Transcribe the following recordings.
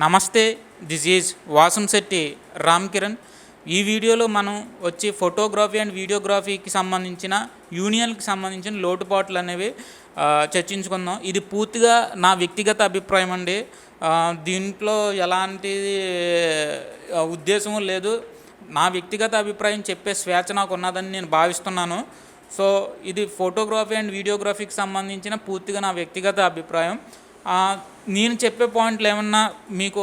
నమస్తే this is Vasamsetti Ram Kiran. ఈ వీడియోలో మనం వచ్చి ఫోటోగ్రఫీ అండ్ వీడియోగ్రఫీకి సంబంధించిన యూనియన్కి సంబంధించిన లోటుపాట్లు అనేవి చర్చించుకుందాం. ఇది పూర్తిగా నా వ్యక్తిగత అభిప్రాయం అండి. దీంట్లో ఎలాంటి ఉద్దేశం లేదు. నా వ్యక్తిగత అభిప్రాయం చెప్పే స్వేచ్ఛ నాకు ఉన్నదని నేను భావిస్తున్నాను. సో ఇది ఫోటోగ్రఫీ అండ్ వీడియోగ్రఫీకి సంబంధించిన పూర్తిగా నా వ్యక్తిగత అభిప్రాయం. నేను చెప్పే పాయింట్లు ఏమన్నా మీకు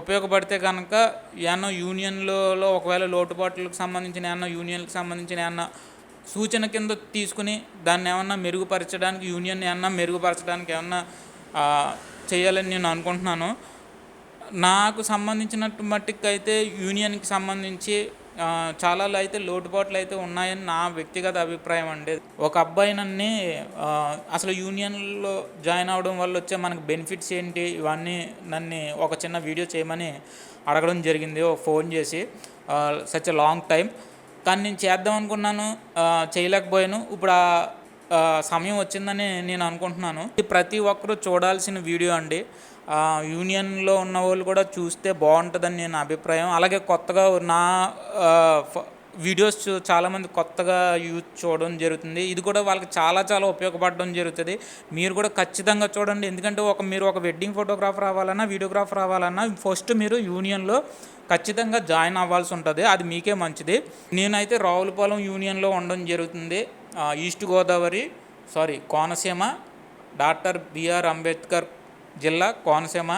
ఉపయోగపడితే కనుక ఏమన్నా యూనియన్లలో ఒకవేళ లోటుపాట్లకు సంబంధించిన ఏమన్నా యూనియన్కి సంబంధించిన ఏమన్నా సూచన కింద తీసుకుని దాన్ని ఏమన్నా మెరుగుపరచడానికి యూనియన్ ఏమన్నా మెరుగుపరచడానికి ఏమన్నా చేయాలని నేను అనుకుంటున్నాను. నాకు సంబంధించినట్టు మట్టుకు అయితే యూనియన్కి సంబంధించి చాలా అయితే లోటుపాట్లు అయితే ఉన్నాయని నా వ్యక్తిగత అభిప్రాయం అండి. ఒక అబ్బాయి నన్ను అసలు యూనియన్లో జాయిన్ అవడం వల్ల వచ్చే మనకు బెనిఫిట్స్ ఏంటి ఇవన్నీ నన్ను ఒక చిన్న వీడియో చేయమని అడగడం జరిగింది ఒక ఫోన్ చేసి సచ్ లాంగ్ టైం కానీ నేను చేద్దాం అనుకున్నాను చేయలేకపోయాను. ఇప్పుడు ఆ, సమయం వచ్చిందని నేను అనుకుంటున్నాను. ఇది ప్రతి ఒక్కరూ చూడాల్సిన వీడియో అండి. యూనియన్లో ఉన్న వాళ్ళు కూడా చూస్తే బాగుంటుందని నేను అభిప్రాయం. అలాగే కొత్తగా నా వీడియోస్ చూ- చాలామంది కొత్తగా యూజ్ చూడడం జరుగుతుంది. ఇది కూడా వాళ్ళకి చాలా చాలా ఉపయోగపడడం జరుగుతుంది. మీరు కూడా ఖచ్చితంగా చూడండి. ఎందుకంటే ఒక మీరు ఒక వెడ్డింగ్ ఫోటోగ్రాఫర్ అవ్వాలన్నా వీడియోగ్రాఫర్ అవ్వాలన్నా ఫస్ట్ మీరు యూనియన్లో ఖచ్చితంగా జాయిన్ అవ్వాల్సి ఉంటుంది. అది మీకే మంచిది. నేనైతే రావులపాలెం యూనియన్లో ఉండడం జరుగుతుంది. East Godavari sorry Konaseema doctor BR Ambedkar జిల్లా కోనసీమ.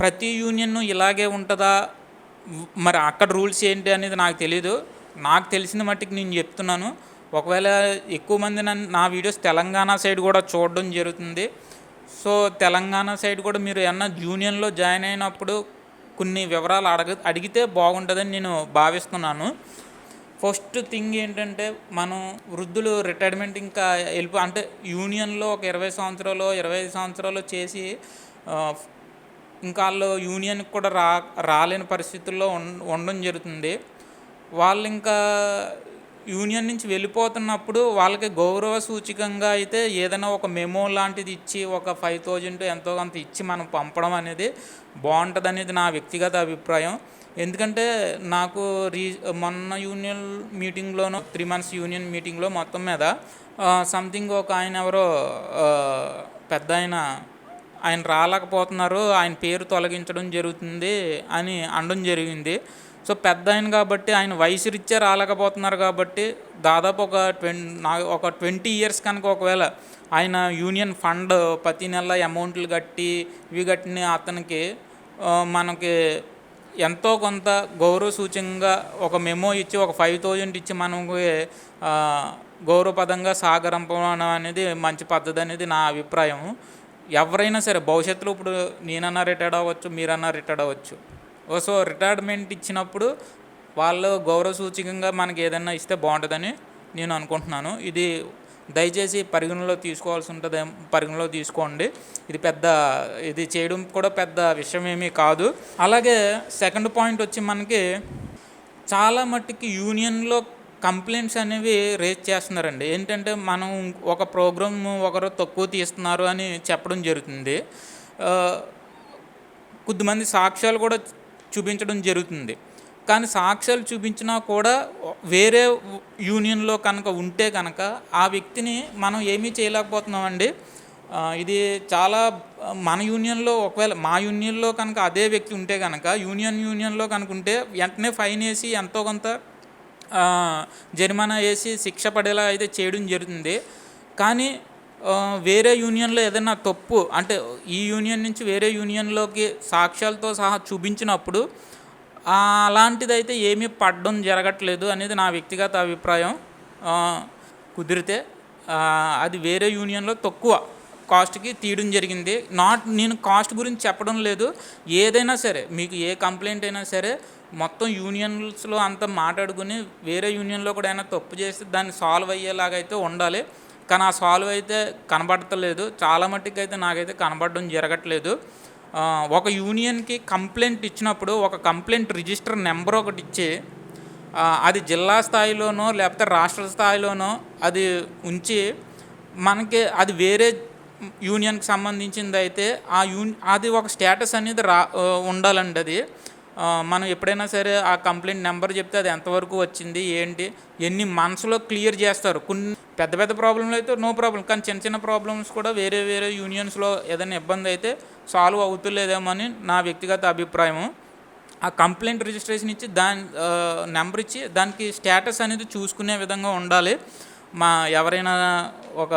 ప్రతి యూనియన్ ఇలాగే ఉంటుందా? మరి అక్కడ రూల్స్ ఏంటి అనేది నాకు తెలియదు నాకు తెలిసిన మట్టుకు నేను చెప్తున్నాను. ఒకవేళ ఎక్కువ మంది నన్ను నా వీడియోస్ తెలంగాణ సైడ్ కూడా చూడడం జరుగుతుంది. సో తెలంగాణ సైడ్ కూడా మీరు ఏమన్నా యూనియన్లో జాయిన్ అయినప్పుడు కొన్ని వివరాలు అడగ అడిగితే బాగుంటుందని నేను భావిస్తున్నాను. ఫస్ట్ థింగ్ ఏంటంటే మనం వృద్ధులు రిటైర్మెంట్ ఇంకా వెళ్ళిపో అంటే యూనియన్లో ఒక ఇరవై సంవత్సరాలు ఇరవై ఐదు సంవత్సరాలు చేసి ఇంకా వాళ్ళు యూనియన్కి కూడా రా రాలేని పరిస్థితుల్లో ఉం- ఉండడం జరుగుతుంది. వాళ్ళు ఇంకా యూనియన్ నుంచి వెళ్ళిపోతున్నప్పుడు వాళ్ళకి గౌరవ సూచికంగా అయితే ఏదైనా ఒక మెమో లాంటిది ఇచ్చి ఒక ఫైవ్ థౌజండ్ ఎంతో కొంత ఇచ్చి మనం పంపడం అనేది బాగుంటుంది అనేది నా వ్యక్తిగత అభిప్రాయం. ఎందుకంటే నాకు రీ మొన్న యూనియన్ మీటింగ్లోనూ త్రీ మంత్స్ యూనియన్ మీటింగ్లో మొత్తం మీద సంథింగ్ ఒక ఆయన ఎవరో పెద్ద ఆయన ఆయన రాలేకపోతున్నారు ఆయన పేరు తొలగించడం జరుగుతుంది అని అనడం జరిగింది. సో పెద్ద ఆయన కాబట్టి ఆయన వయసు రీత్యా రాలేకపోతున్నారు కాబట్టి దాదాపు ఒక ట్వం నా ఒక ట్వంటీ ఇయర్స్ కనుక ఒకవేళ ఆయన యూనియన్ ఫండ్ ప్రతి నెల అమౌంట్లు కట్టి ఇవి కట్టిన అతనికి మనకి ఎంతో కొంత గౌరవ సూచకంగా ఒక మెమో ఇచ్చి ఒక ఫైవ్ థౌజండ్ ఇచ్చి మనకి గౌరవపదంగా సాగరంపడం అనేది మంచి పద్ధతి అనేది నా అభిప్రాయం. ఎవరైనా సరే భవిష్యత్తులో ఇప్పుడు నేనన్నా రిటైర్డ్ అవ్వచ్చు మీరన్నా రిటైర్డ్ అవ్వచ్చు. సో రిటైర్మెంట్ ఇచ్చినప్పుడు వాళ్ళు గౌరవ సూచకంగా మనకి ఏదైనా ఇస్తే బాగుంటుందని నేను అనుకుంటున్నాను. ఇది దయచేసి పరిగణలో తీసుకోవాల్సి ఉంటుంది పరిగణలో తీసుకోండి. ఇది పెద్ద ఇది చేయడం కూడా పెద్ద విషయం ఏమీ కాదు. అలాగే సెకండ్ పాయింట్ వచ్చి మనకి చాలా మట్టుకి యూనియన్లో కంప్లైంట్స్ అనేవి రేజ్ చేస్తున్నారండి. ఏంటంటే మనం ఒక ప్రోగ్రామ్ ఒకరు తక్కువ తీస్తున్నారు అని చెప్పడం జరుగుతుంది. కొద్దిమంది సాక్ష్యాలు కూడా చూపించడం జరుగుతుంది. కానీ సాక్ష్యాలు చూపించినా కూడా వేరే యూనియన్లో కనుక ఉంటే కనుక ఆ వ్యక్తిని మనం ఏమీ చేయలేకపోతున్నామండి. ఇది చాలా మన యూనియన్లో ఒకవేళ మా యూనియన్లో కనుక అదే వ్యక్తి ఉంటే కనుక యూనియన్ యూనియన్లో కనుక ఉంటే వెంటనే ఫైన్ వేసి ఎంతో కొంత జరిమానా వేసి శిక్ష పడేలా అయితే చేయడం జరుగుతుంది. కానీ వేరే యూనియన్లో ఏదైనా తప్పు అంటే ఈ యూనియన్ నుంచి వేరే యూనియన్లోకి సాక్ష్యాలతో సహా చూపించినప్పుడు అలాంటిదైతే ఏమీ పడడం జరగట్లేదు అనేది నా వ్యక్తిగత అభిప్రాయం. కుదిరితే అది వేరే యూనియన్లో తక్కువ కాస్ట్కి తీయడం జరిగింది. నాట్ నేను కాస్ట్ గురించి చెప్పడం లేదు. ఏదైనా సరే మీకు ఏ కంప్లైంట్ అయినా సరే మొత్తం యూనియన్స్లో అంతా మాట్లాడుకుని వేరే యూనియన్లో కూడా ఏమైనా తప్పు చేస్తే దాన్ని సాల్వ్ అయ్యేలాగా అయితే ఉండాలి. కానీ ఆ సాల్వ్ అయితే కనబడతలేదు. చాలా మట్టుకు అయితే నాకైతే కనబడడం జరగట్లేదు. ఒక యూనియన్కి కంప్లైంట్ ఇచ్చినప్పుడు ఒక కంప్లైంట్ రిజిస్టర్ నెంబర్ ఒకటి ఇచ్చి అది జిల్లా స్థాయిలోనో లేకపోతే రాష్ట్ర స్థాయిలోనో అది ఉంచి మనకి అది వేరే యూనియన్కి సంబంధించింది అయితే ఆ యూని అది ఒక స్టేటస్ అనేది రా ఉండాలండి అది. మనం ఎప్పుడైనా సరే ఆ కంప్లైంట్ నెంబర్ చెప్తే అది ఎంతవరకు వచ్చింది ఏంటి ఎన్ని మనసులో క్లియర్ చేస్తారు. కొన్ని పెద్ద పెద్ద ప్రాబ్లంలు అయితే నో ప్రాబ్లం కానీ చిన్న చిన్న ప్రాబ్లమ్స్ కూడా వేరే వేరే యూనియన్స్లో ఏదైనా ఇబ్బంది అయితే సాల్వ్ అవుతులేదేమో అని నా వ్యక్తిగత అభిప్రాయం ఆ కంప్లైంట్ రిజిస్ట్రేషన్ ఇచ్చి దాని నెంబర్ ఇచ్చి దానికి స్టేటస్ అనేది చూసుకునే విధంగా ఉండాలి. మా ఎవరైనా ఒక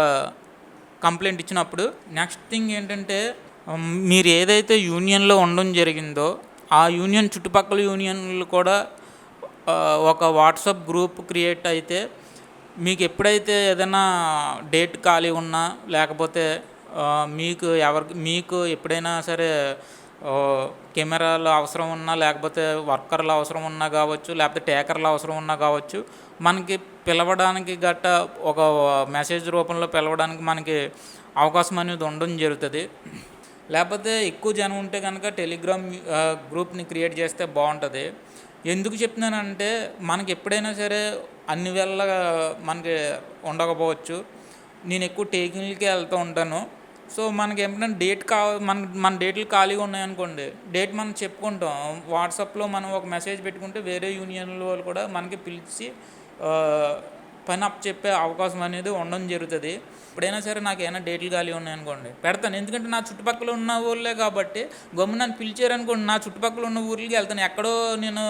కంప్లైంట్ ఇచ్చినప్పుడు నెక్స్ట్ థింగ్ ఏంటంటే మీరు ఏదైతే యూనియన్లో ఉండడం జరిగిందో ఆ యూనియన్ చుట్టుపక్కల యూనియన్లు కూడా ఒక వాట్సాప్ గ్రూప్ క్రియేట్ అయితే మీకు ఎప్పుడైతే ఏదైనా డేట్ ఖాళీ ఉన్నా లేకపోతే మీకు ఎవరికి మీకు ఎప్పుడైనా సరే కెమెరాలు అవసరం ఉన్నా లేకపోతే వర్కర్లు అవసరం ఉన్నా కావచ్చు లేకపోతే టేకర్లు అవసరం ఉన్నా కావచ్చు మనకి పిలవడానికి గట్ట ఒక మెసేజ్ రూపంలో పిలవడానికి మనకి అవకాశం అనేది ఉండడం జరుగుతుంది. లేకపోతే ఎక్కువ జనం ఉంటే కనుక టెలిగ్రామ్ గ్రూప్ని క్రియేట్ చేస్తే బాగుంటుంది. ఎందుకు చెప్తున్నానంటే మనకి ఎప్పుడైనా సరే అన్ని వేళ మనకి ఉండకపోవచ్చు. నేను ఎక్కువ టేకింగ్లకి వెళ్తూ ఉంటాను. సో మనకి ఎప్పుడైనా డేట్ కా మన మన డేట్లు ఖాళీగా ఉన్నాయనుకోండి డేట్ మనం చెప్పుకుంటాం. వాట్సాప్లో మనం ఒక మెసేజ్ పెట్టుకుంటే వేరే యూనియన్ల వాళ్ళు కూడా మనకి పిలిచి పని అప్ చెప్పే అవకాశం అనేది ఉండడం జరుగుతుంది. ఎప్పుడైనా సరే నాకు ఏమైనా డేట్లు ఖాళీ ఉన్నాయనుకోండి పెడతాను. ఎందుకంటే నా చుట్టుపక్కల ఉన్న ఊళ్ళే కాబట్టి గమ్ము నన్ను పిలిచారనుకోండి నా చుట్టుపక్కల ఉన్న ఊర్లకి వెళ్తాను. ఎక్కడో నేను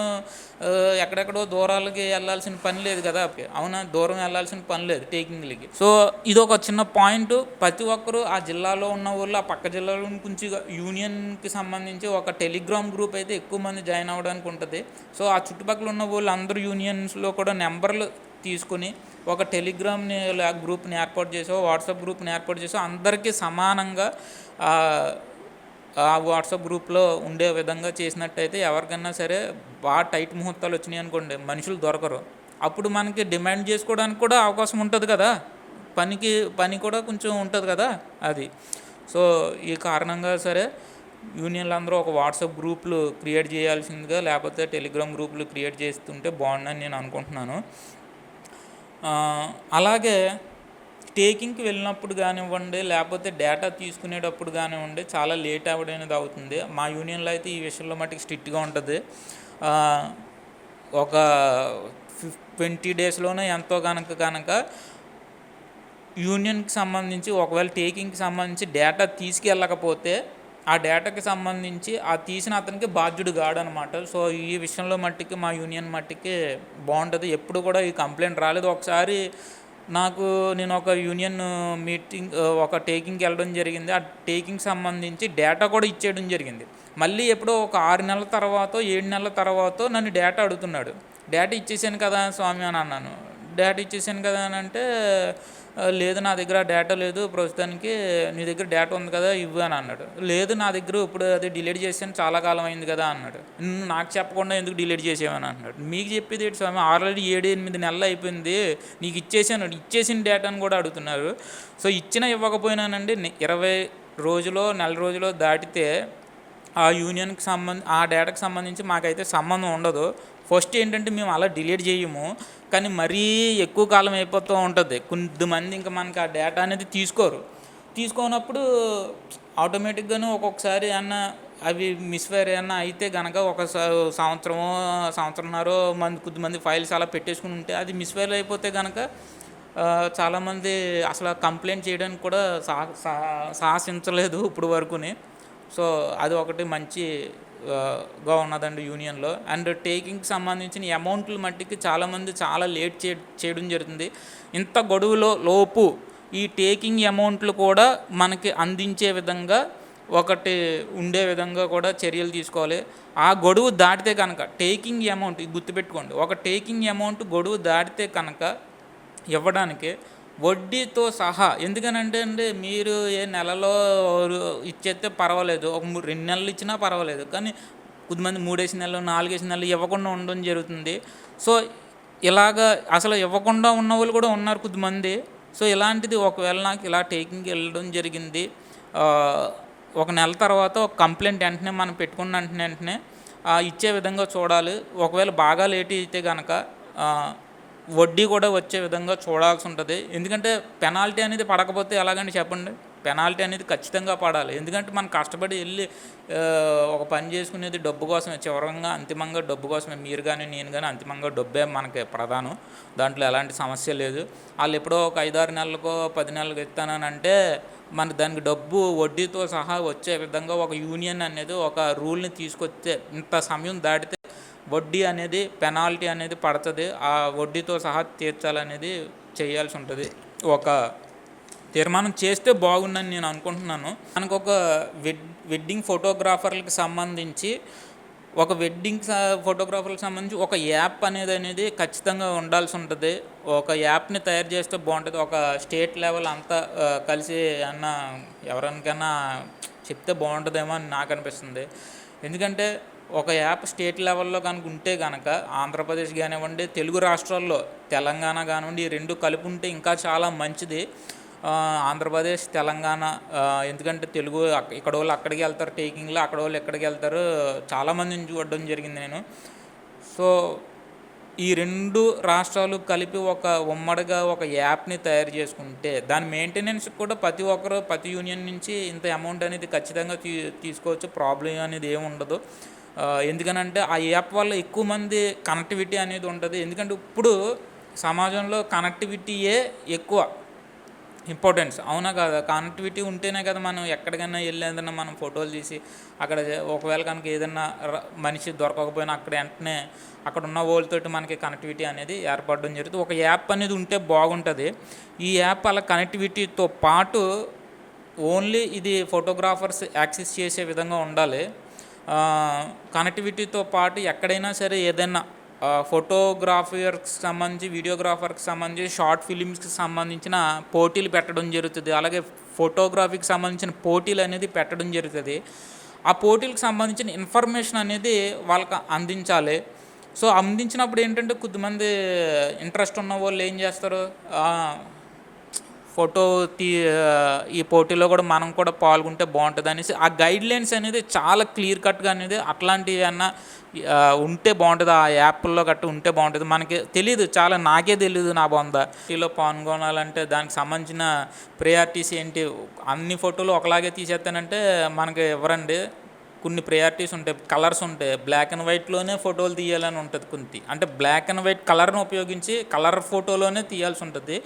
ఎక్కడెక్కడో దూరాలకి వెళ్ళాల్సిన పని లేదు కదా. అవునా? దూరం వెళ్ళాల్సిన పని లేదు టేకింగ్లకి. సో ఇది ఒక చిన్న పాయింట్. ప్రతి ఒక్కరూ ఆ జిల్లాలో ఉన్న ఊళ్ళో ఆ పక్క జిల్లాలో నుంచి యూనియన్కి సంబంధించి ఒక టెలిగ్రామ్ గ్రూప్ అయితే ఎక్కువ మంది జాయిన్ అవ్వడానికి ఉంటుంది. సో ఆ చుట్టుపక్కల ఉన్న వాళ్ళు అందరూ యూనియన్స్లో కూడా నెంబర్లు తీసుకుని ఒక టెలిగ్రామ్ని లా- గ్రూప్ని ఏర్పాటు చేసో వాట్సాప్ గ్రూప్ని ఏర్పాటు చేసో అందరికీ సమానంగా ఆ, వాట్సాప్ గ్రూప్లో ఉండే విధంగా చేసినట్టయితే ఎవరికైనా సరే బాగా టైట్ ముహూర్తాలు వచ్చినాయి అనుకోండి మనుషులు దొరకరు. అప్పుడు మనకి డిమాండ్ చేసుకోవడానికి కూడా అవకాశం ఉంటుంది కదా. పనికి పని కూడా కొంచెం ఉంటుంది కదా అది. సో ఈ కారణంగా సరే యూనియన్లు అందరూ ఒక వాట్సాప్ గ్రూపులు క్రియేట్ చేయాల్సిందిగా లేకపోతే టెలిగ్రామ్ గ్రూపులు క్రియేట్ చేస్తుంటే బాగుండని నేను అనుకుంటున్నాను. అలాగే టేకింగ్కి వెళ్ళినప్పుడు కానివ్వండి లేకపోతే డేటా తీసుకునేటప్పుడు కానివ్వండి చాలా లేట్ అవ్వడనేది అవుతుంది. మా యూనియన్లో అయితే ఈ విషయంలో మటుకు స్ట్రిక్ట్గా ఉంటుంది. ఒక ఫిఫ్ ట్వంటీ డేస్లోనే ఎంతో కనుక కనుక యూనియన్కి సంబంధించి ఒకవేళ టేకింగ్కి సంబంధించి డేటా తీసుకెళ్ళకపోతే ఆ డేటాకి సంబంధించి ఆ తీసిన అతనికి బాధ్యుడు కాడనమాట సో ఈ విషయంలో మట్టికి మా యూనియన్ మట్టికి బాగుంటుంది. ఎప్పుడు కూడా ఈ కంప్లైంట్ రాలేదు. ఒకసారి నాకు నేను ఒక యూనియన్ మీటింగ్ ఒక టేకింగ్కి వెళ్ళడం జరిగింది. ఆ టేకింగ్ సంబంధించి డేటా కూడా ఇచ్చేయడం జరిగింది. మళ్ళీ ఎప్పుడో ఒక ఆరు నెలల తర్వాత ఏడు నెలల తర్వాత నన్ను డేటా అడుగుతున్నాడు. డేటా ఇచ్చేసాను కదా స్వామి అని అన్నాను. డేటా ఇచ్చేసాను కదా అని అంటే లేదు నా దగ్గర డేటా లేదు ప్రస్తుతానికి నీ దగ్గర డేటా ఉంది కదా ఇవ్వు అని అన్నాడు. లేదు నా దగ్గర ఇప్పుడు అది డిలీట్ చేసాను చాలా కాలం అయింది కదా అన్నాడు. నాకు చెప్పకుండా ఎందుకు డిలీట్ చేసేవని అన్నాడు. మీకు చెప్పేది ఏంటి స్వామి ఆల్రెడీ ఏడు ఎనిమిది నెలలు అయిపోయింది నీకు ఇచ్చేసాను ఇచ్చేసిన డేటాను కూడా అడుగుతున్నారు. సో ఇచ్చినా ఇవ్వకపోయినానండి ఇరవై రోజులో నెల రోజులో దాటితే ఆ యూనియన్కి సంబంధ ఆ డేటాకి సంబంధించి మాకైతే సంబంధం ఉండదు. ఫస్ట్ ఏంటంటే మేము అలా డిలీట్ చేయము. కానీ మరీ ఎక్కువ కాలం అయిపోతూ ఉంటుంది. కొంతమంది ఇంకా మనకి ఆ డేటా అనేది తీసుకోరు. తీసుకోనప్పుడు ఆటోమేటిక్గాను ఒక్కొక్కసారి అన్న అవి మిస్ఫైర్ ఏమన్నా అయితే కనుక ఒక సంవత్సరమో సంవత్సరంన్నర మంది కొద్దిమంది ఫైల్స్ అలా పెట్టేసుకుని ఉంటే అది మిస్ఫైర్ అయిపోతే కనుక చాలామంది అసలు కంప్లైంట్ చేయడానికి కూడా సా సాహసించలేదు ఇప్పుడు వరకుని. సో అది ఒకటి మంచి గా ఉన్నదండి యూనియన్లో. అండ్ టేకింగ్కి సంబంధించిన అమౌంట్లు మట్టికి చాలామంది చాలా లేట్ చే చేయడం జరుగుతుంది. ఇంత గొడవలో లోపు ఈ టేకింగ్ అమౌంట్లు కూడా మనకి అందించే విధంగా ఒకటి ఉండే విధంగా కూడా చర్యలు తీసుకోవాలి. ఆ గొడువు దాటితే కనుక టేకింగ్ అమౌంట్ ఇది గుర్తుపెట్టుకోండి. ఒక టేకింగ్ అమౌంట్ గొడువు దాటితే కనుక ఇవ్వడానికి వడ్డీతో సహా. ఎందుకనంటే అండి మీరు ఏ నెలలో ఇచ్చేస్తే పర్వాలేదు. ఒక రెండు నెలలు ఇచ్చినా పర్వాలేదు. కానీ కొద్దిమంది మూడేసి నెలలు నాలుగేసి నెలలు ఇవ్వకుండా ఉండడం జరుగుతుంది. సో ఇలాగ అసలు ఇవ్వకుండా ఉన్న వాళ్ళు కూడా ఉన్నారు కొద్దిమంది. సో ఇలాంటిది ఒకవేళ నాకు ఇలా టేకింగ్కి వెళ్ళడం జరిగింది ఒక నెల తర్వాత ఒక కంప్లైంట్ వెంటనే మనం పెట్టుకున్న వెంటనే వెంటనే ఇచ్చే విధంగా చూడాలి. ఒకవేళ బాగా లేట్ అయితే కనుక వడ్డీ కూడా వచ్చే విధంగా చూడాల్సి ఉంటుంది. ఎందుకంటే పెనాల్టీ అనేది పడకపోతే ఎలాగండి చెప్పండి? పెనాల్టీ అనేది ఖచ్చితంగా పడాలి. ఎందుకంటే మనం కష్టపడి వెళ్ళి ఒక పని చేసుకునేది డబ్బు కోసమే. చివరంగా అంతిమంగా డబ్బు కోసమే. మీరు కానీ నేను కానీ అంతిమంగా డబ్బే మనకి ప్రధానం. దాంట్లో ఎలాంటి సమస్య లేదు. వాళ్ళు ఎప్పుడో ఒక ఐదారు నెలలకో పది నెలలకు ఇస్తానని అంటే మన దానికి డబ్బు వడ్డీతో సహా వచ్చే విధంగా ఒక యూనియన్ అనేది ఒక రూల్ని తీసుకొస్తే ఇంత సమయం దాటితే వడ్డీ అనేది పెనాల్టీ అనేది పడుతుంది. ఆ వడ్డీతో సహా తీర్చాలనేది చేయాల్సి ఉంటుంది. ఒక తీర్మానం చేస్తే బాగుందని నేను అనుకుంటున్నాను. మనకు ఒక వెడ్ వెడ్డింగ్ ఫోటోగ్రాఫర్లకు సంబంధించి ఒక వెడ్డింగ్ ఫోటోగ్రాఫర్లకు సంబంధించి ఒక యాప్ అనేది అనేది ఖచ్చితంగా ఉండాల్సి ఉంటుంది. ఒక యాప్ని తయారు చేస్తే బాగుంటుంది. ఒక స్టేట్ లెవెల్ అంతా కలిసి అన్న ఎవరికైనా చెప్తే బాగుంటుందేమో అని నాకు అనిపిస్తుంది. ఎందుకంటే ఒక యాప్ స్టేట్ లెవెల్లో కనుక ఉంటే కనుక ఆంధ్రప్రదేశ్ కానివ్వండి తెలుగు రాష్ట్రాల్లో తెలంగాణ కానివ్వండి ఈ రెండు కలిపి ఉంటే ఇంకా చాలా మంచిది. ఆంధ్రప్రదేశ్ తెలంగాణ ఎందుకంటే తెలుగు ఇక్కడ వాళ్ళు అక్కడికి వెళ్తారు టేకింగ్లో అక్కడ వాళ్ళు ఎక్కడికి వెళ్తారు చాలామందిని చూడడం జరిగింది నేను. సో ఈ రెండు రాష్ట్రాలు కలిపి ఒక ఉమ్మడిగా ఒక యాప్ని తయారు చేసుకుంటే దాని మెయింటెనెన్స్ కూడా ప్రతి ఒక్కరు ప్రతి యూనియన్ నుంచి ఇంత అమౌంట్ అనేది ఖచ్చితంగా తీ తీసుకోవచ్చు ప్రాబ్లం అనేది ఏమి ఉండదు. ఎందుకనంటే ఆ యాప్ వల్ల ఎక్కువ మంది కనెక్టివిటీ అనేది ఉంటుంది. ఎందుకంటే ఇప్పుడు సమాజంలో కనెక్టివిటీయే ఎక్కువ ఇంపార్టెన్స్ అవునా కదా? కనెక్టివిటీ ఉంటేనే కదా మనం ఎక్కడికైనా వెళ్ళి ఏదైనా మనం ఫోటోలు తీసి అక్కడ ఒకవేళ కనుక ఏదైనా మనిషి దొరకకపోయినా అక్కడ వెంటనే అక్కడ ఉన్న వాళ్ళతోటి మనకి కనెక్టివిటీ అనేది ఏర్పడడం జరుగుతుంది. ఒక యాప్ అనేది ఉంటే బాగుంటుంది. ఈ యాప్ అలా కనెక్టివిటీతో పాటు ఓన్లీ ఇది ఫోటోగ్రాఫర్స్ యాక్సెస్ చేసే విధంగా ఉండాలి. కనెక్టివిటీతో పాటు ఎక్కడైనా సరే ఏదైనా ఫోటోగ్రాఫర్కి సంబంధించి వీడియోగ్రాఫర్కి సంబంధించి షార్ట్ ఫిలిమ్స్కి సంబంధించిన పోటీలు పెట్టడం జరుగుతుంది. అలాగే ఫోటోగ్రఫీకి సంబంధించిన పోటీలు అనేది పెట్టడం జరుగుతుంది. ఆ పోటీలకు సంబంధించిన ఇన్ఫర్మేషన్ అనేది వాళ్ళకి అందించాలి. సో అందించినప్పుడు ఏంటంటే కొద్దిమంది ఇంట్రెస్ట్ ఉన్న వాళ్ళు ఏం చేస్తారు? ఫోటో తీ ఈ పోటీలో కూడా మనం కూడా పాల్గొంటే బాగుంటుంది అనేసి ఆ గైడ్ లైన్స్ అనేది చాలా క్లియర్ కట్గా అనేది అట్లాంటివి అన్న ఉంటే బాగుంటుంది. ఆ యాప్ల్లో గట్ట ఉంటే బాగుంటుంది. మనకి తెలియదు చాలా నాకే తెలియదు నా బొంద. పోటీలో పాల్గొనాలంటే దానికి సంబంధించిన ప్రయారిటీస్ ఏంటి? అన్ని ఫోటోలు ఒకలాగే తీసేస్తానంటే మనకి ఎవరండి? కొన్ని ప్రయారిటీస్ ఉంటాయి. కలర్స్ ఉంటాయి. బ్లాక్ అండ్ వైట్లోనే ఫోటోలు తీయాలని ఉంటుంది. కొంత. అంటే బ్లాక్ అండ్ వైట్ కలర్ను ఉపయోగించి కలర్ ఫోటోలోనే తీయాల్సి ఉంటుంది.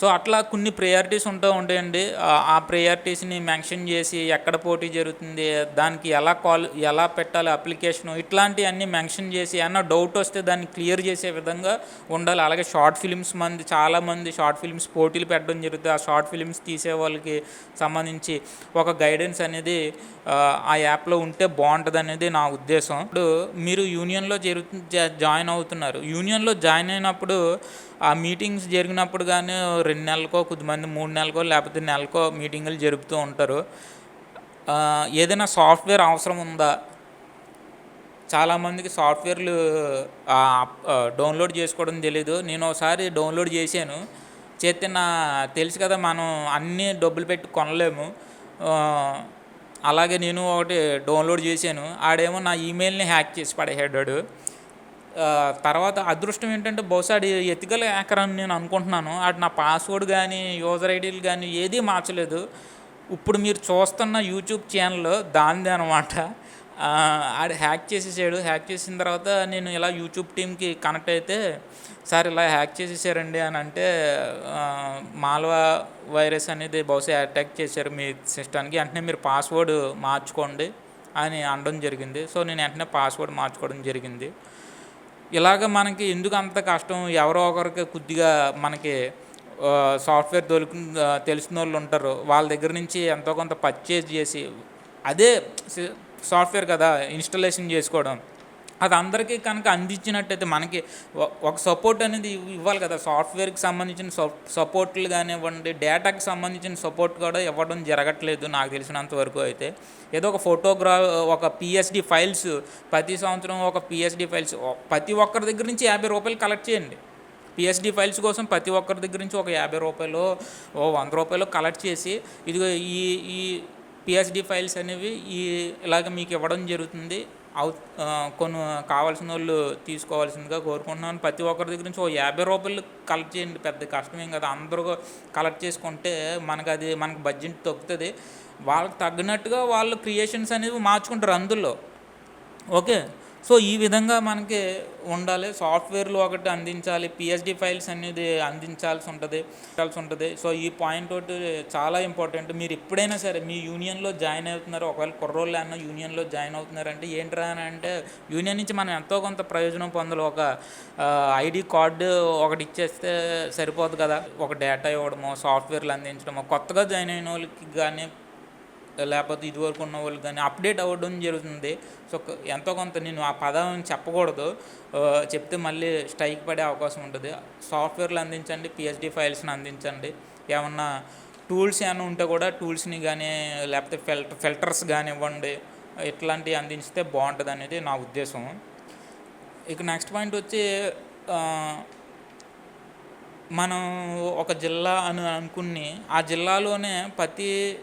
సో అట్లా కొన్ని ప్రయారిటీస్ ఉంటూ ఉంటాయండి. ఆ- ప్రయారిటీస్ని మెన్షన్ చేసి ఎక్కడ పోటీ జరుగుతుంది దానికి ఎలా కాల్ ఎలా పెట్టాలి అప్లికేషను ఇట్లాంటివన్నీ మెన్షన్ చేసి ఏమన్నా డౌట్ వస్తే దాన్ని క్లియర్ చేసే విధంగా ఉండాలి. అలాగే షార్ట్ ఫిలిమ్స్ మంది చాలామంది షార్ట్ ఫిలిమ్స్ పోటీలు పెట్టడం జరుగుతుంది. ఆ షార్ట్ ఫిలిమ్స్ తీసే వాళ్ళకి సంబంధించి ఒక గైడెన్స్ అనేది ఆ, యాప్లో ఉంటే బాగుంటుంది అనేది నా ఉద్దేశం. ఇప్పుడు మీరు యూనియన్లో జరుగు జా- జాయిన్ అవుతున్నారు. యూనియన్లో జాయిన్ అయినప్పుడు ఆ మీటింగ్స్ జరిగినప్పుడు కానీ రెండు నెలలకో కొద్దిమంది మూడు నెలలకో లేకపోతే నెలకో మీటింగులు జరుపుతూ ఉంటారు. ఏదైనా సాఫ్ట్వేర్ అవసరం ఉందా? చాలామందికి సాఫ్ట్వేర్లు డౌన్లోడ్ చేసుకోవడం తెలీదు. నేను ఒకసారి డౌన్లోడ్ చేశాను. చేస్తే నా తెలుసు కదా మనం అన్నీ డబ్బులు పెట్టి కొనలేము. అలాగే నేను ఒకటి డౌన్లోడ్ చేశాను. ఆడేమో నా ఈమెయిల్ని హ్యాక్ చేసి పడేసాడు తర్వాత అదృష్టం ఏంటంటే బహుశా అది ఎతికల్ హ్యాకర్ అని నేను అనుకుంటున్నాను. అటు నా పాస్వర్డ్ కానీ యూజర్ ఐడీలు కానీ ఏదీ మార్చలేదు. ఇప్పుడు మీరు చూస్తున్న యూట్యూబ్ ఛానల్ దానిదే అనమాట ఆడు హ్యాక్ చేసేసాడు. హ్యాక్ చేసిన తర్వాత నేను ఇలా యూట్యూబ్ టీమ్కి కనెక్ట్ అయితే సార్ ఇలా హ్యాక్ చేసేసారండి అని అంటే మాల్వా వైరస్ అనేది బహుశా అటాక్ చేశారు మీ సిస్టానికి. వెంటనే మీరు పాస్వర్డ్ మార్చుకోండి అని అనడం జరిగింది. సో నేను వెంటనే పాస్వర్డ్ మార్చుకోవడం జరిగింది. ఇలాగ మనకి ఎందుకు అంత కష్టం? ఎవరో ఒకరికి కొద్దిగా మనకి సాఫ్ట్వేర్ దొరికి తెలిసిన వాళ్ళు ఉంటారు. వాళ్ళ దగ్గర నుంచి ఎంతో కొంత పర్చేజ్ చేసి అదే సాఫ్ట్వేర్ కదా ఇన్స్టలేషన్ చేసుకోవడం. అది అందరికీ కనుక అందించినట్టయితే మనకి ఒక సపోర్ట్ అనేది ఇవ్వాలి కదా. సాఫ్ట్వేర్కి సంబంధించిన సపోర్ట్లు కానివ్వండి డేటాకి సంబంధించిన సపోర్ట్ కూడా ఇవ్వడం జరగట్లేదు నాకు తెలిసినంత వరకు అయితే. ఏదో ఒక ఫోటోగ్రా ఒక పిఎస్డి ఫైల్స్ ప్రతి సంవత్సరం ఒక పిఎస్డి ఫైల్స్ ప్రతి ఒక్కరి దగ్గర నుంచి యాభై రూపాయలు కలెక్ట్ చేయండి. పిఎస్డి ఫైల్స్ కోసం ప్రతి ఒక్కరి దగ్గర నుంచి ఒక యాభై రూపాయలు ఓ వంద రూపాయలు కలెక్ట్ చేసి ఇదిగో ఈ ఈ పిఎస్డి ఫైల్స్ అనేవి ఈ ఇలాగ మీకు ఇవ్వడం జరుగుతుంది. అవు కొన్ని కావాల్సిన వాళ్ళు తీసుకోవాల్సిందిగా కోరుకుంటున్నాను. ప్రతి ఒక్కరి దగ్గర నుంచి ఓ యాభై రూపాయలు కలెక్ట్ చేయండి. పెద్ద కష్టమేం కదా. అందరూ కలెక్ట్ చేసుకుంటే మనకు అది మనకు బడ్జెట్ తగ్గుతుంది. వాళ్ళకి తగ్గినట్టుగా వాళ్ళు క్రియేషన్స్ అనేవి మార్చుకుంటారు అందులో. ఓకే? సో ఈ విధంగా మనకి ఉండాలి. సాఫ్ట్వేర్లు ఒకటి అందించాలి. పిహెచ్డి ఫైల్స్ అనేది అందించాల్సి ఉంటుంది. ఉంటుంది. సో ఈ పాయింట్ ఒకటి చాలా ఇంపార్టెంట్. మీరు ఎప్పుడైనా సరే మీ యూనియన్లో జాయిన్ అవుతున్నారు. ఒకవేళ కుర్రోళ్ళు అన్న యూనియన్లో జాయిన్ అవుతున్నారంటే ఏంట్రా అని అంటే యూనియన్ నుంచి మనం ఎంతో కొంత ప్రయోజనం పొందాలి. ఒక ఐడి కార్డు ఒకటి ఇచ్చేస్తే సరిపోదు కదా. ఒక డేటా ఇవ్వడమో సాఫ్ట్వేర్లు అందించడమో కొత్తగా జాయిన్ అయిన వాళ్ళకి కానీ లేకపోతే ఇదివరకు ఉన్న వాళ్ళు కానీ అప్డేట్ అవ్వడం జరుగుతుంది. సో ఎంతో కొంత నేను ఆ పదం చెప్పకూడదు. చెప్తే మళ్ళీ స్ట్రైక్ పడే అవకాశం ఉంటుంది. సాఫ్ట్వేర్లు అందించండి పిహెచ్డి ఫైల్స్ని అందించండి. ఏమన్నా టూల్స్ ఏమైనా ఉంటే కూడా టూల్స్ని కానీ లేకపోతే ఫిల్టర్ ఫిల్టర్స్ కానివ్వండి ఇట్లాంటివి అందించితే బాగుంటుంది అనేది నా ఉద్దేశం. ఇక నెక్స్ట్ పాయింట్ వచ్చి మనం ఒక జిల్లా అని అనుకుని ఆ జిల్లాలోనే ప్రతి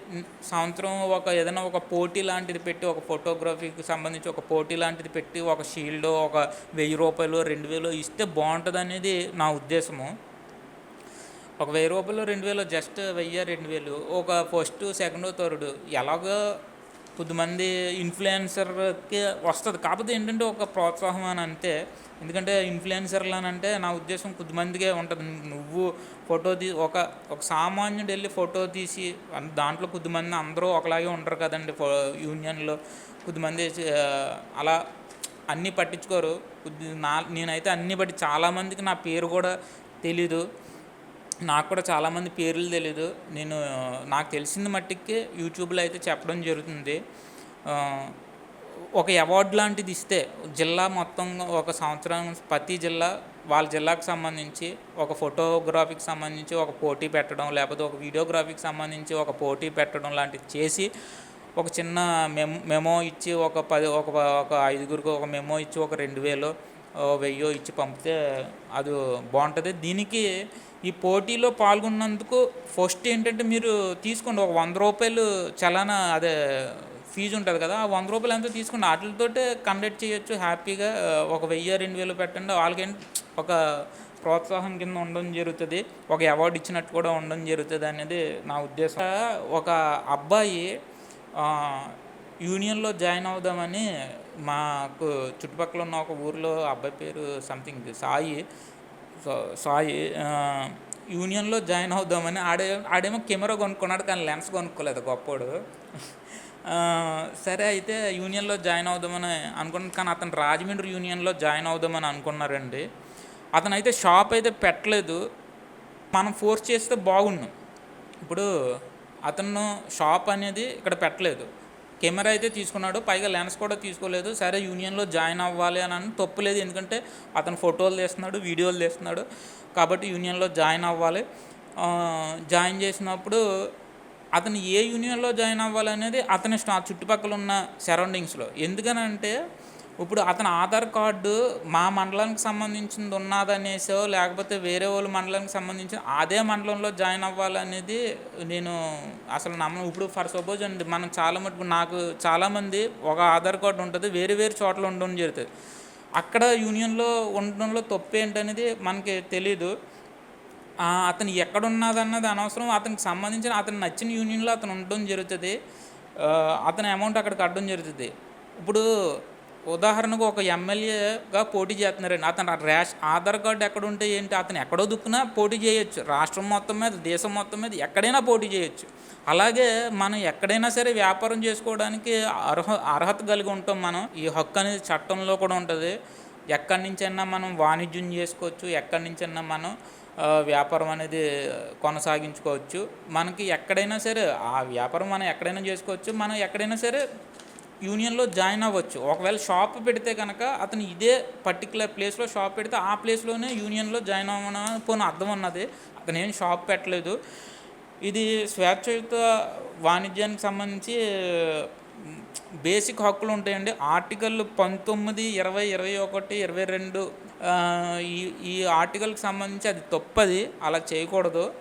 సంవత్సరం ఒక ఏదైనా ఒక పోటీ లాంటిది పెట్టి ఒక ఫోటోగ్రఫీకి సంబంధించి ఒక పోటీ లాంటిది పెట్టి ఒక షీల్డ్ ఒక వెయ్యి రూపాయలు రెండు వేలు ఇస్తే బాగుంటుంది అనేది నా ఉద్దేశము. ఒక వెయ్యి రూపాయలు రెండు వేలు జస్ట్ వెయ్యి రెండు వేలు ఒక ఫస్ట్ సెకండ్ థర్డ్ ఎలాగో కొద్దిమంది ఇన్ఫ్లుయెన్సర్కి వస్తుంది. కాకపోతే ఏంటంటే ఒక ప్రోత్సాహం అని అంతే ఎందుకంటే ఇన్ఫ్లుయెన్సర్లు అని అంటే నా ఉద్దేశం కొద్దిమందికే ఉంటుంది. నువ్వు ఫోటో తీ ఒక ఒక సామాన్యుడు వెళ్ళి ఫోటో తీసి దాంట్లో కొద్దిమంది అందరూ ఒకలాగే ఉండరు కదండి ఫో యూనియన్లో. కొద్దిమంది అలా అన్నీ పట్టించుకోరు. కొద్ది నా నేనైతే అన్నీ బట్టి చాలామందికి నా పేరు కూడా తెలీదు. నాకు కూడా చాలామంది పేర్లు తెలీదు. నేను నాకు తెలిసింది మట్టికి యూట్యూబ్లో అయితే చెప్పడం జరుగుతుంది. ఒక అవార్డు లాంటిది ఇస్తే జిల్లా మొత్తం ఒక సంవత్సరం ప్రతి జిల్లా వాళ్ళ జిల్లాకు సంబంధించి ఒక ఫోటోగ్రఫీకి సంబంధించి ఒక పోటీ పెట్టడం లేకపోతే ఒక వీడియోగ్రఫీకి సంబంధించి ఒక పోటీ పెట్టడం లాంటిది చేసి ఒక చిన్న మెమో మెమో ఇచ్చి ఒక పది ఒక ఒక ఐదుగురికి ఒక మెమో ఇచ్చి ఒక రెండు వేలు వెయ్యో ఇచ్చి పంపితే అది బాగుంటుంది. దీనికి ఈ పోటీలో పాల్గొన్నందుకు ఫస్ట్ ఏంటంటే మీరు తీసుకోండి. ఒక వంద రూపాయలు చలానా అదే ఫీజు ఉంటుంది కదా ఆ వంద రూపాయలు ఎంతో తీసుకోండి వాటితో కండక్ట్ చేయొచ్చు హ్యాపీగా ఒక వెయ్యి రెండు వేలు పెట్టండి. వాళ్ళకేంటి ఒక ప్రోత్సాహం కింద ఉండడం జరుగుతుంది ఒక అవార్డు ఇచ్చినట్టు కూడా ఉండడం జరుగుతుంది అనేది నా ఉద్దేశం. ఒక అబ్బాయి యూనియన్లో జాయిన్ అవుదామని మాకు చుట్టుపక్కల ఉన్న ఒక ఊరిలో అబ్బాయి పేరు సంథింగ్ సాయి. సాయి యూనియన్లో జాయిన్ అవుదామని ఆడే ఆడేమో కెమెరా కొనుక్కున్నాడు కానీ లెన్స్ కొనుక్కోలేదు గొప్పోడు. సరే అయితే యూనియన్లో జాయిన్ అవుదామని అనుకున్నాను కానీ అతను రాజమండ్రి యూనియన్లో జాయిన్ అవుదామని అనుకున్నారండి. అతను అయితే షాప్ అయితే పెట్టలేదు. మనం ఫోర్స్ చేస్తే బాగుండు. ఇప్పుడు అతను షాప్ అనేది ఇక్కడ పెట్టలేదు. కెమెరా అయితే తీసుకున్నాడు పైగా లెన్స్ కూడా తీసుకోలేదు. సరే యూనియన్లో జాయిన్ అవ్వాలి అని అని తప్పులేదు ఎందుకంటే అతను ఫోటోలు తీస్తున్నాడు వీడియోలు తీస్తున్నాడు. కాబట్టి యూనియన్లో జాయిన్ అవ్వాలి. జాయిన్ చేసినప్పుడు అతను ఏ యూనియన్లో జాయిన్ అవ్వాలనేది అతని స్టా చుట్టుపక్కల ఉన్న సరౌండింగ్స్లో. ఎందుకనంటే ఇప్పుడు అతని ఆధార్ కార్డు మా మండలానికి సంబంధించింది ఉన్నదనేసో లేకపోతే వేరే వాళ్ళ మండలానికి సంబంధించిన అదే మండలంలో జాయిన్ అవ్వాలనేది నేను అసలు నమ్మను ఇప్పుడు ఫర్ సపోజ్ అండి మనం చాలా మటుకు నాకు చాలామంది ఒక ఆధార్ కార్డు ఉంటుంది వేరే వేరే చోట్ల ఉండడం జరుగుతుంది. అక్కడ యూనియన్లో ఉండడంలో తప్పు ఏంటనేది మనకి తెలీదు. అతను ఎక్కడున్నదన్నది అనవసరం అతనికి సంబంధించిన అతను నచ్చిన యూనియన్లో అతను ఉండడం జరుగుతుంది. అతని అమౌంట్ అక్కడ కట్టడం జరుగుతుంది. ఇప్పుడు ఉదాహరణకు ఒక ఎమ్మెల్యేగా పోటీ చేస్తున్నారండి. అతను రేష్ ఆధార్ కార్డు ఎక్కడ ఉంటే ఏంటి అతను ఎక్కడో దుక్కునా పోటీ చేయొచ్చు. రాష్ట్రం మొత్తం మీద దేశం మొత్తం మీద ఎక్కడైనా పోటీ చేయొచ్చు. అలాగే మనం ఎక్కడైనా సరే వ్యాపారం చేసుకోవడానికి అర్హ అర్హత కలిగి ఉంటాం మనం. ఈ హక్కు అనేది చట్టంలో కూడా ఉంటుంది. ఎక్కడి నుంచైనా మనం వాణిజ్యం చేసుకోవచ్చు ఎక్కడి నుంచైనా మనం వ్యాపారం అనేది కొనసాగించుకోవచ్చు. మనకి ఎక్కడైనా సరే ఆ వ్యాపారం మనం ఎక్కడైనా చేసుకోవచ్చు. మనం ఎక్కడైనా సరే యూనియన్లో జాయిన్ అవ్వచ్చు. ఒకవేళ షాప్ పెడితే కనుక అతను ఇదే పర్టికులర్ ప్లేస్లో షాప్ పెడితే ఆ ప్లేస్లోనే యూనియన్లో జాయిన్ అవ్వడం పోనీ అర్థం ఉన్నది అతను ఏం షాప్ పెట్టలేదు. ఇది స్వేచ్ఛయుత వాణిజ్యానికి సంబంధించి బేసిక్ హక్కులు ఉంటాయండి. ఆర్టికల్ పంతొమ్మిది ఇరవై ఇరవై ఒకటి ఇరవై రెండు ఈ ఈ ఆర్టికల్కి సంబంధించి అది తప్పది. అలా చేయకూడదు.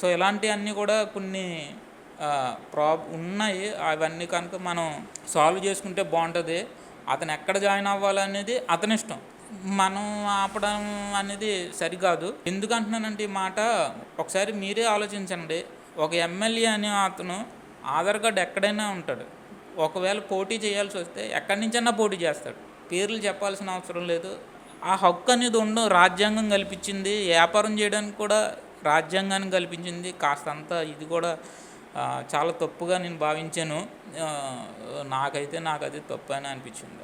సో ఇలాంటివన్నీ కూడా కొన్ని ప్రాబ్ ఉన్నాయి. అవన్నీ కనుక మనం సాల్వ్ చేసుకుంటే బాగుంటుంది. అతను ఎక్కడ జాయిన్ అవ్వాలనేది అతని ఇష్టం మనం ఆపడం అనేది సరికాదు. ఎందుకంటున్నానంటే ఈ మాట ఒకసారి మీరే ఆలోచించండి. ఒక ఎమ్మెల్యే అనే అతను ఆధార్ కార్డు ఎక్కడైనా ఉంటాడు. ఒకవేళ పోటీ చేయాల్సి వస్తే ఎక్కడి నుంచైనా పోటీ చేస్తాడు. పేర్లు చెప్పాల్సిన అవసరం లేదు. ఆ హక్కు అనేది ఉండడం రాజ్యాంగం కల్పించింది. వ్యాపారం చేయడానికి కూడా రాజ్యాంగాన్ని కల్పించింది. కాస్తంత ఇది కూడా చాలా తప్పుగా నేను భావించాను. నాకైతే నాకు అది తప్పు అని అనిపించింది.